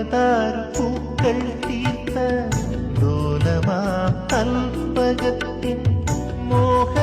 தேவதார் பூக்கள் தீர்த்த லோலமாம் கல்பகத்தின் மோக